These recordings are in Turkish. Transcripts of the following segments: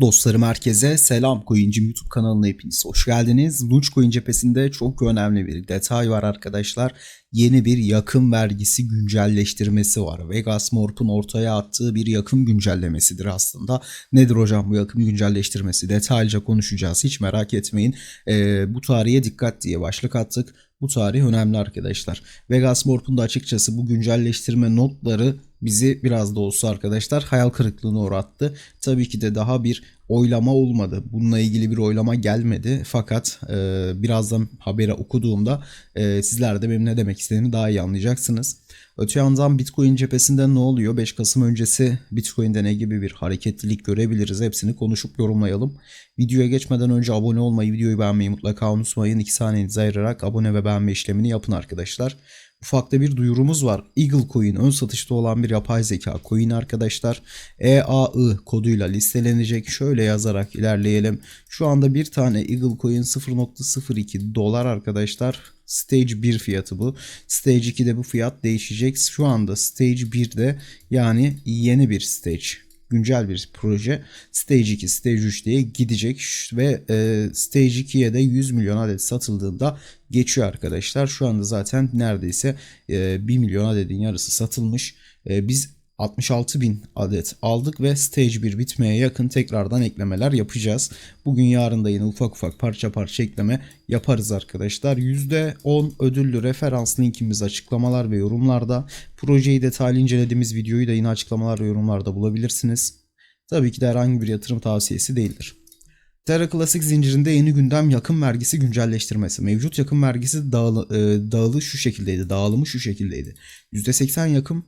Dostlarım herkese selam Coincim YouTube kanalına hepiniz hoş geldiniz. Launchcoin cephesinde çok önemli bir detay var arkadaşlar. Yeni bir yakın vergisi güncelleştirmesi var. Vegas Morp'un ortaya attığı bir yakın güncellemesidir aslında. Nedir hocam bu yakın güncelleştirmesi? Detaylıca konuşacağız hiç merak etmeyin. Ee, bu tarihe dikkat diye başlık attık. Bu tarih önemli arkadaşlar. Vegas Morp'un da açıkçası bu güncelleştirme notları bizi biraz da olsa arkadaşlar hayal kırıklığına uğrattı. Tabii ki de daha bir oylama olmadı. Bununla ilgili bir oylama gelmedi. Fakat e, birazdan haberi okuduğumda e, sizler de benim ne demek istediğimi daha iyi anlayacaksınız. Öte yandan Bitcoin cephesinde ne oluyor? 5 Kasım öncesi Bitcoin'de ne gibi bir hareketlilik görebiliriz? Hepsini konuşup yorumlayalım. Videoya geçmeden önce abone olmayı, videoyu beğenmeyi mutlaka unutmayın. 2 saniyenizi ayırarak abone ve beğenme işlemini yapın arkadaşlar. Ufakta bir duyurumuz var. Eagle Coin ön satışta olan bir yapay zeka coin arkadaşlar. EAI koduyla listelenecek. Şöyle yazarak ilerleyelim. Şu anda bir tane Eagle Coin 0.02 dolar arkadaşlar. Stage 1 fiyatı bu. Stage 2'de bu fiyat değişecek. Şu anda Stage 1'de yani yeni bir stage güncel bir proje Stage 2, Stage 3 diye gidecek ve e, Stage 2'ye de 100 milyon adet satıldığında geçiyor arkadaşlar. Şu anda zaten neredeyse e, 1 milyon adetin yarısı satılmış. E, biz 66 bin adet aldık ve Stage 1 bitmeye yakın tekrardan eklemeler yapacağız. Bugün yarın da yine ufak ufak parça parça ekleme yaparız arkadaşlar. %10 ödüllü referans linkimiz açıklamalar ve yorumlarda. Projeyi detaylı incelediğimiz videoyu da yine açıklamalar ve yorumlarda bulabilirsiniz. Tabii ki de herhangi bir yatırım tavsiyesi değildir. Terra Classic zincirinde yeni gündem yakın vergisi güncelleştirmesi. Mevcut yakın vergisi dağılı, e, dağılı şu şekildeydi. Dağılımı şu şekildeydi. %80 yakın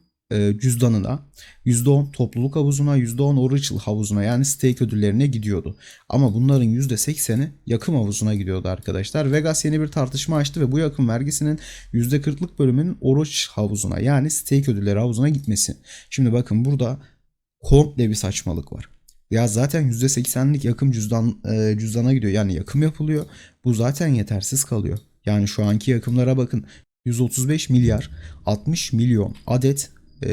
cüzdanına, %10 topluluk havuzuna, %10 Original havuzuna yani stake ödüllerine gidiyordu. Ama bunların %80'i yakım havuzuna gidiyordu arkadaşlar. Vegas yeni bir tartışma açtı ve bu yakım vergisinin %40'lık bölümünün Oroch havuzuna yani stake ödülleri havuzuna gitmesi. Şimdi bakın burada komple bir saçmalık var. Ya zaten %80'lik yakım cüzdan e, cüzdana gidiyor. Yani yakım yapılıyor. Bu zaten yetersiz kalıyor. Yani şu anki yakımlara bakın. 135 milyar 60 milyon adet e,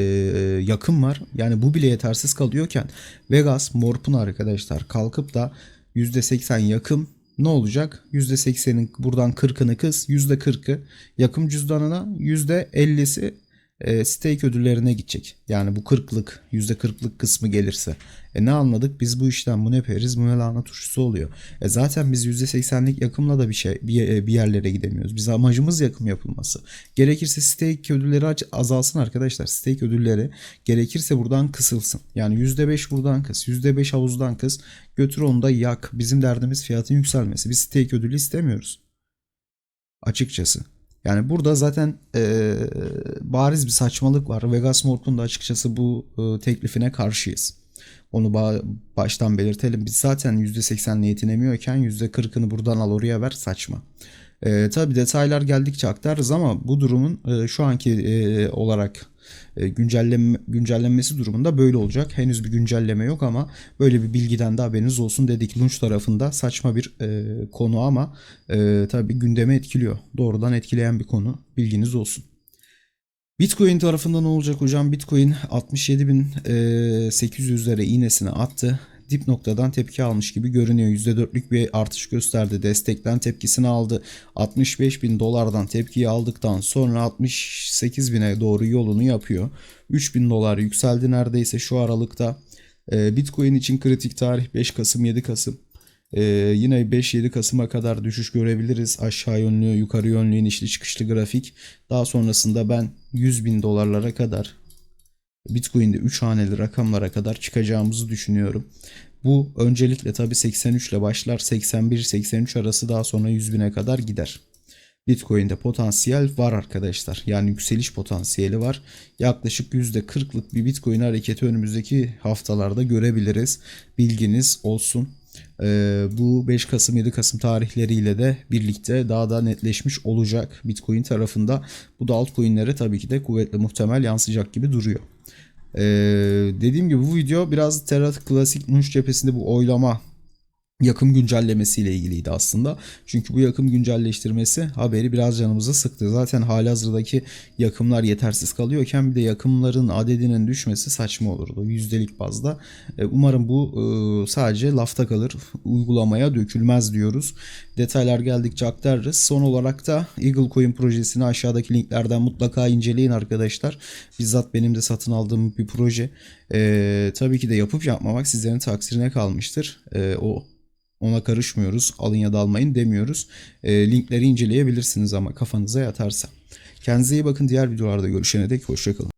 yakın var. Yani bu bile yetersiz kalıyorken Vegas Morp'un arkadaşlar kalkıp da %80 yakın ne olacak? %80'in buradan 40'ını kız, %40'ı yakım cüzdanına, %50'si e, stake ödüllerine gidecek. Yani bu 40'lık %40'lık kısmı gelirse. E ne anladık? Biz bu işten bu ne periz bu ne lahana turşusu oluyor. E zaten biz %80'lik yakımla da bir şey bir, bir yerlere gidemiyoruz. Biz amacımız yakım yapılması. Gerekirse stake ödülleri azalsın arkadaşlar. Stake ödülleri gerekirse buradan kısılsın. Yani %5 buradan kıs, %5 havuzdan kıs. Götür onu da yak. Bizim derdimiz fiyatın yükselmesi. Biz stake ödülü istemiyoruz. Açıkçası. Yani burada zaten e, bariz bir saçmalık var. Vegas Morp'un da açıkçası bu e, teklifine karşıyız. Onu ba- baştan belirtelim. Biz zaten %80'le yetinemiyorken %40'ını buradan al oraya ver saçma. E, tabii detaylar geldikçe aktarırız ama bu durumun e, şu anki e, olarak e, güncelleme, güncellenmesi durumunda böyle olacak. Henüz bir güncelleme yok ama böyle bir bilgiden de haberiniz olsun dedik. Launch tarafında saçma bir e, konu ama e, tabii gündemi etkiliyor. Doğrudan etkileyen bir konu. Bilginiz olsun. Bitcoin tarafında ne olacak hocam? Bitcoin 67.800'lere iğnesini attı dip noktadan tepki almış gibi görünüyor. %4'lük bir artış gösterdi. Destekten tepkisini aldı. 65 bin dolardan tepkiyi aldıktan sonra 68 bine doğru yolunu yapıyor. 3 bin dolar yükseldi neredeyse şu aralıkta. Ee, Bitcoin için kritik tarih 5 Kasım 7 Kasım. Ee, yine 5-7 Kasım'a kadar düşüş görebiliriz. Aşağı yönlü, yukarı yönlü inişli çıkışlı grafik. Daha sonrasında ben 100 bin dolarlara kadar Bitcoin'de 3 haneli rakamlara kadar çıkacağımızı düşünüyorum. Bu öncelikle tabi 83 ile başlar 81-83 arası daha sonra 100 bine kadar gider. Bitcoin'de potansiyel var arkadaşlar. Yani yükseliş potansiyeli var. Yaklaşık %40'lık bir Bitcoin hareketi önümüzdeki haftalarda görebiliriz. Bilginiz olsun. Ee, bu 5 Kasım 7 Kasım tarihleriyle de birlikte daha da netleşmiş olacak Bitcoin tarafında. Bu da altcoin'lere tabii ki de kuvvetli muhtemel yansıyacak gibi duruyor. Ee, dediğim gibi bu video biraz Terra Classic Launch cephesinde bu oylama yakım güncellemesiyle ilgiliydi aslında. Çünkü bu yakım güncelleştirmesi haberi biraz canımızı sıktı. Zaten halihazırdaki yakımlar yetersiz kalıyorken bir de yakımların adedinin düşmesi saçma olurdu. Yüzdelik bazda. E, Umarım bu e, sadece lafta kalır. Uygulamaya dökülmez diyoruz. Detaylar geldikçe aktarırız. Son olarak da Eagle Coin projesini aşağıdaki linklerden mutlaka inceleyin arkadaşlar. Bizzat benim de satın aldığım bir proje. E, tabii ki de yapıp yapmamak sizlerin takdirine kalmıştır. E, o ona karışmıyoruz. Alın ya da almayın demiyoruz. E, linkleri inceleyebilirsiniz ama kafanıza yatarsa. Kendinize iyi bakın. Diğer videolarda görüşene dek hoşçakalın.